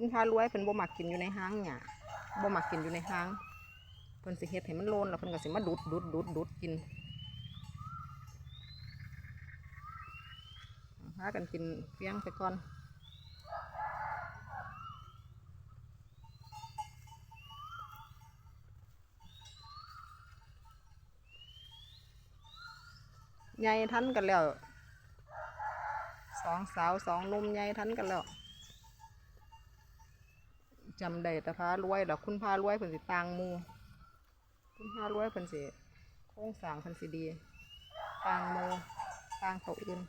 คุณพารวยเพิ่นบ่มักกินอยู่ในห้างเนี่ยบ่มักกินอยู่ในห้างเพิ่นสิเฮ็ดให้มันโลนแล้วเพิ่นก็สิมาดูดดูดดูดดูดกินพากันกินเฟี้ยงไปก่อนใหญ่ทันกันแล้วสองสาวสองนุ่มใหญ่ทันกันแล้ว จำได้แต่พารวยดอคุณพารวยเพิ่นสิต่างหมูคุณพารวยเพิ่นสิโครงสางเพิ่นสิดีต่างหมูต่างเขาอื่น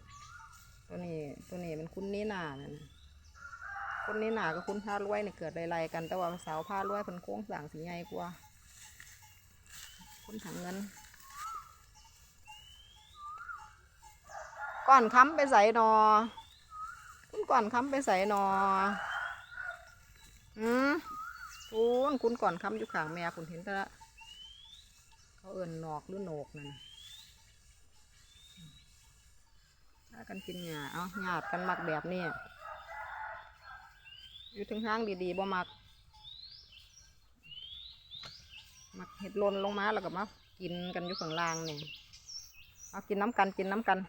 ตัวนี้ตัวนี้มันคุณนี่นานั่นน่ะคุณนี่นากับคุณพารวยเนี่ยเกิดไล่ๆกันแต่ว่าสาวพารวยเพิ่นโครงสางสิใหญ่กว่าคุณถังเงินก่อนค้ำไปใส่นอคุณก่อนค้ำไปใส่นอ อืมคุณคุณก่อนค้ำอยู่ข้างแม่คุณเห็นแต่ละเขาเอิ่นนอกหรือโหนกนั่นถ้ากันกินหญ้าเอาหยาดกันมักแบบนี้อยู่ถึงห้างดีๆบ่มัก มักเห็ดลนลงมาแล้วก็มากินกันอยู่ข้างล่างเนี่ยเอากินน้ำกันกินน้ำกัน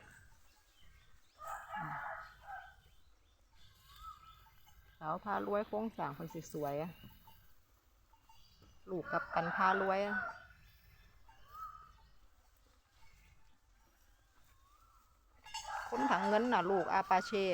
สาวพารวยโค้งสางคนสสวยอะลูกกับกันพารวยอะคนถังเงินน่ะ ลูกอาปาเช่